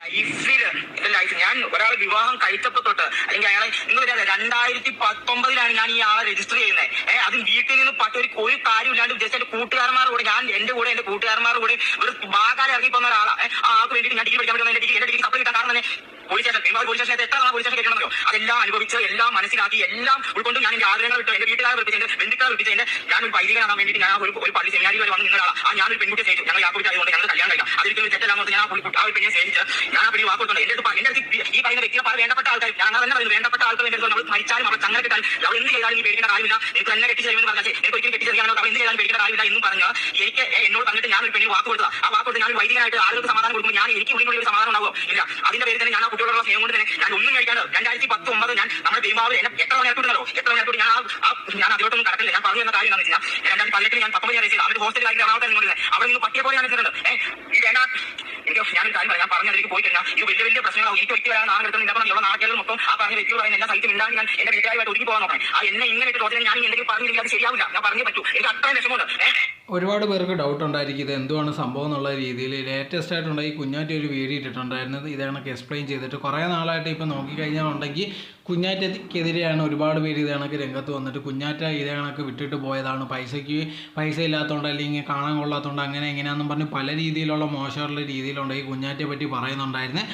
Life ഞാൻ ഒരാളെ വിവാഹം കഴിച്ചപ്പോ തൊട്ട് അല്ലെങ്കിൽ അയാളെ നിങ്ങൾ പറയാതെ രണ്ടായിരത്തി പത്തൊമ്പതിലാണ് ഞാൻ ഈ ആളെ രജിസ്റ്റർ ചെയ്യുന്നത് ഏഹ് അതും വീട്ടിൽ നിന്ന് പറ്റ ഒരു ഒരു കാര്യമില്ലാണ്ട് ജസ്റ്റ് എന്റെ കൂട്ടുകാരന്മാരുടെ കൂടെ ഞാൻ എന്റെ കൂടെ എന്റെ കൂട്ടുകാരന്മാരുടെ കൂടെ ഒരു ബാഗാലെ ഇറങ്ങി പോകുന്ന ഒരാളാണ് ആ ആൾക്ക് വേണ്ടിയിട്ട് ഞാൻ ഡിഗ്രി പഠിക്കാൻ പറ്റുന്ന എന്റെ ഡിഗ്രി എന്റെ ഡിഗ്രി സപ്ലൈ കിട്ടാൻ കാരണം തന്നെ പോലീസ് പെരുമാൾ പോലീസ് സ്റ്റേഷനകത്ത് എത്ര നാളെ പോലീസ് സ്റ്റേഷൻ കേൾക്കണമെന്നോ അതെല്ലാം അനുഭവിച്ച് എല്ലാം മനസ്സിലാക്കി എല്ലാം ഉൾക്കൊണ്ട് ഞാൻ എന്റെ ആഗ്രഹങ്ങൾ വിട്ട് എന്റെ വീട്ടുകാരെ വിളിപ്പിച്ച് എന്റെ ബന്ധുക്കാരെ വിളിപ്പിച്ച് എന്റെ ഞാൻ ഒരു വൈദികനാകാൻ വേണ്ടിയിട്ട് ഞാൻ ഒരു ഒരു പള്ളി സെമിനാരി വരെ വന്ന് നിന്നൊരാളാണ് ആ ഞാനൊരു പെൺകുട്ടി സ്നേഹിച്ചു. ഞങ്ങൾ യാത്ര ആയതുകൊണ്ട് ഞങ്ങൾ കല്യാണം കഴിക്കാം. അതൊരിക്കലും ഒരു തെറ്റല്ലാന്ന് ഞാൻ ആ ഒരു പെണ്ണിനെ സ്നേഹിച്ച് ഞാൻ ആ പെണ്ണി വാക്കുകൊടുത്തുണ്ട് എന്റെ അടുത്ത് എന്റെ അടുത്ത് ഈ പറയുന്ന വ്യക്തിയെ പല വേണ്ടപ്പെട്ട ആൾക്കാർ ഞാൻ തന്നെ പറയുന്നു വേണ്ടപ്പെട്ട ആൾക്കാർ വേണ്ടി നമ്മൾ മരിച്ചാലും അവർ ചങ്ങനെ കിട്ടാൻ അവർ എന്ത് ചെയ്താലും നീ പേടിക്കേണ്ട കാര്യമില്ല. നിനക്ക് തന്നെ കെട്ടിച്ചേരുമെന്ന് പറഞ്ഞാൽ എനിക്ക് ഒരിക്കലും കെട്ടിച്ചേരാനോ അവർ എന്ത് ചെയ്താലും പേടിക്കേണ്ട കാര്യമില്ല എന്നും പറഞ്ഞ് എനിക്ക് എന്നോട് പറഞ്ഞിട്ട് ഞാൻ ഒരു പെണ്ണി വാക്ക് കൊടുത്തത്. ആ വാക്ക് കൊടുത്ത് ഞാൻ ഒരു വൈദികനായിട്ട് ആളുകൾക്ക് സമാധാനം കൊടുക്കുമ്പോൾ ഞാൻ എനിക്ക് ഉള്ളിൽ ഒരു സമാധാനം ഉണ്ടാവും ഇല്ല. അതിന്റെ പേരിൽ തന്നെ ഞാൻ ആ കുട്ടിയോടുള്ള സ്നേഹം കൊണ്ട് തന്നെ ഞാൻ ഒന്നും കഴിക്കാണ്ട് രണ്ടായിരത്തി പത്തൊമ്പത് ഞാൻ നമ്മുടെ പെരുമാവ് എന്നെ എത്ര മണി എത്ര നേരത്തോട്ട് ഞാൻ ആ- ഞാൻ അതിലോട്ടൊന്നും കടക്കില്ല ഞാൻ പറഞ്ഞു എന്ന കാര്യം എന്താണെന്ന് വെച്ചാൽ ഞാൻ രണ്ടായിരത്തി പതിനെട്ടിൽ ഞാൻ പത്തൊമ്പത് രജിസ്റ്റർ അവരുടെ ഹോസ്റ്റലിൽ ആയിട്ട് എറണാകുളത്ത് നിന്നുള്ളത് അവിടെ നിന്ന് പട്ടിയെ പോലെ ഞാൻ വെച്ചിട്ടുണ്ട്. ഏഹ് എനിക്ക് ഞാൻ കാര്യം പറയാം. പറഞ്ഞ അതിലേക്ക് പോയി കഴിഞ്ഞാൽ ഇത് വലിയ വലിയ പ്രശ്നങ്ങളാവും. എനിക്ക് ഒരിക്കലും വരാൻ നാളെ എടുത്തത് അപ്പോൾ ഇവിടെ നാട്ടുകാർ മൊത്തം ആ പറഞ്ഞ വ്യക്തികൾ പറയുന്ന എല്ലാ സൈറ്റും ഇല്ലാണ്ട് ഞാൻ എന്റെ വീട്ടുകാരുമായിട്ട് ഒരുങ്ങി പോകാൻ നോക്കണം. ആ എന്നെ ഇങ്ങനെ തോന്നിയാൽ ഞാൻ എന്തെങ്കിലും പറഞ്ഞില്ലെങ്കിൽ അത് ശരിയാവില്ല. ഞാൻ പറഞ്ഞേ പറ്റൂ. എനിക്ക് അത്രയും വിഷമമുണ്ട്. ഏഹ് ഒരുപാട് പേർക്ക് ഡൗട്ട് ഉണ്ടായിരിക്കും ഇത് എന്തുവാണ് സംഭവം എന്നുള്ള രീതിയിൽ. ലേറ്റസ്റ്റ് ആയിട്ടുള്ള ഈ കുഞ്ഞാറ്റ ഒരു വീഡിയോ ഇട്ടിട്ടുണ്ടായിരുന്നത്. ഇതാണ് എക്സ്പ്ലെയിൻ ചെയ്തിട്ട് കുറേ നാളായിട്ട് ഇപ്പോൾ നോക്കിക്കഴിഞ്ഞാൽ ഉണ്ടെങ്കിൽ കുഞ്ഞാറ്റയ്ക്കെതിരെയാണ് ഒരുപാട് പേര് ഇത് രംഗത്ത് വന്നിട്ട് കുഞ്ഞാറ്റ ഇത് വിട്ടിട്ട് പോയതാണ്. പൈസയ്ക്ക് പൈസ ഇല്ലാത്തതുകൊണ്ട് അല്ലെങ്കിൽ കാണാൻ കൊള്ളാത്തതുകൊണ്ട് അങ്ങനെ എങ്ങനെയാണെന്നും പറഞ്ഞ് പല രീതിയിലുള്ള മോശമുള്ള രീതിയിലുണ്ട് ഈ കുഞ്ഞാറ്റയെ പറ്റി പറയുന്നുണ്ടായിരുന്നു.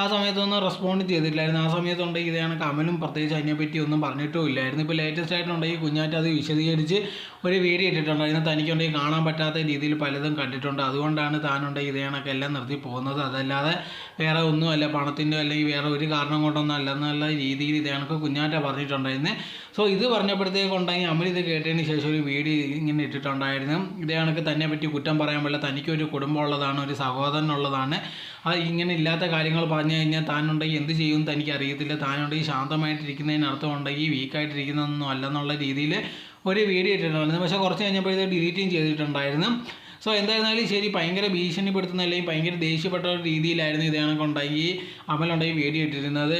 ആ സമയത്തൊന്നും റെസ്പോണ്ട് ചെയ്തിട്ടില്ലായിരുന്നു. ആ സമയത്തുണ്ടെങ്കിൽ ഇത് കണക്ക് അമലും പ്രത്യേകിച്ച് അതിനെപ്പറ്റി ഒന്നും പറഞ്ഞിട്ടും ഇല്ലായിരുന്നു. ഇപ്പോൾ ലേറ്റസ്റ്റ് ആയിട്ടുണ്ടെങ്കിൽ കുഞ്ഞാറ്റ അത് വിശദീകരിച്ച് ഒരു വീഡിയോ ഇട്ടിട്ടുണ്ടായിരുന്നു. തനിക്കുണ്ടെങ്കിൽ കാണാൻ പറ്റാത്ത രീതിയിൽ പലതും കണ്ടിട്ടുണ്ട്. അതുകൊണ്ടാണ് താനുണ്ട് ഇത് കണക്ക് എല്ലാം നിർത്തി പോകുന്നത്. അതല്ലാതെ വേറെ ഒന്നുമല്ല പണത്തിന്റെ അല്ലെങ്കിൽ വേറെ ഒരു കാരണം കൊണ്ടൊന്നും അല്ല എന്നുള്ള രീതിയിൽ ഇത് കണക്ക് കുഞ്ഞാറ്റ പറഞ്ഞിട്ടുണ്ടായിരുന്നു. സോ ഇത് പറഞ്ഞപ്പോഴത്തേക്കുണ്ടെങ്കിൽ അമൽ ഇത് കേട്ടതിന് ശേഷം ഒരു വീഡിയോ ഇങ്ങനെ ഇട്ടിട്ടുണ്ടായിരുന്നു. ഇത് കണക്ക് തന്നെ പറ്റി കുറ്റം പറയാൻ പറ്റില്ല. തനിക്കൊരു കുടുംബമുള്ളതാണ് ഒരു സഹോദരനുള്ളതാണ് അത് ഇങ്ങനെ ഇല്ലാത്ത കാര്യങ്ങൾ പറഞ്ഞു കഴിഞ്ഞാൽ താനുണ്ടെങ്കിൽ എന്ത് ചെയ്യും എന്ന് തനിക്ക് അറിയത്തില്ല. താനുണ്ടെങ്കിൽ ശാന്തമായിട്ടിരിക്കുന്നതിന് അർത്ഥം ഉണ്ടെങ്കിൽ വീക്കായിട്ടിരിക്കുന്നതൊന്നും അല്ലെന്നുള്ള രീതിയിൽ ഒരു വീഡിയോ ഇട്ടിട്ടുണ്ടായിരുന്നു. പക്ഷേ കുറച്ച് കഴിഞ്ഞപ്പോൾ ഇത് ഡിലീറ്റും ചെയ്തിട്ടുണ്ടായിരുന്നു. സോ എന്തായിരുന്നാലും ശരി ഭയങ്കര ഭീഷണിപ്പെടുത്തുന്ന അല്ലെങ്കിൽ ഭയങ്കര ദേഷ്യപ്പെട്ട ഒരു രീതിയിലായിരുന്നു ഇതേ കണക്കുണ്ടെങ്കിൽ അമലുണ്ടായി വീഡിയോ ഇട്ടിരുന്നത്.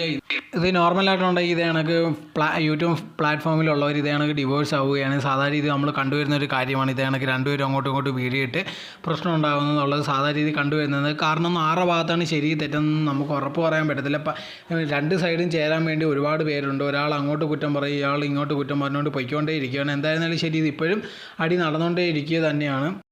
ഇത് നോർമലായിട്ടുണ്ടെങ്കിൽ ഇത് കണക്ക് പ്ലാ യൂട്യൂബ് പ്ലാറ്റ്ഫോമിലുള്ളവർ ഇത് കണക്ക് ഡിവോഴ്സ് ആവുകയാണ്. സാധാരണ ഇത് നമ്മൾ കണ്ടുവരുന്ന ഒരു കാര്യമാണ് ഇത് കണക്ക് രണ്ടുപേരും അങ്ങോട്ടും ഇങ്ങോട്ടും വീഡിയോ പ്രശ്നം ഉണ്ടാകുന്നതെന്നുള്ളത് സാധാരണ രീതി കണ്ടുവരുന്നത്. കാരണം ആരുടെ ഭാഗത്താണ് ശരി തെറ്റെന്ന് നമുക്ക് ഉറപ്പ് പറയാൻ പറ്റത്തില്ല. രണ്ട് സൈഡും ചേരാൻ വേണ്ടി ഒരുപാട് പേരുണ്ട്. ഒരാൾ അങ്ങോട്ട് കുറ്റം പറയും ഇയാൾ ഇങ്ങോട്ട് കുറ്റം പറഞ്ഞുകൊണ്ട് പൊയ്ക്കൊണ്ടേ ഇരിക്കുകയാണ് എന്തായിരുന്നാലും ശരി ഇത് ഇപ്പോഴും അടി നടന്നുകൊണ്ടേ ഇരിക്കുക തന്നെയാണ്.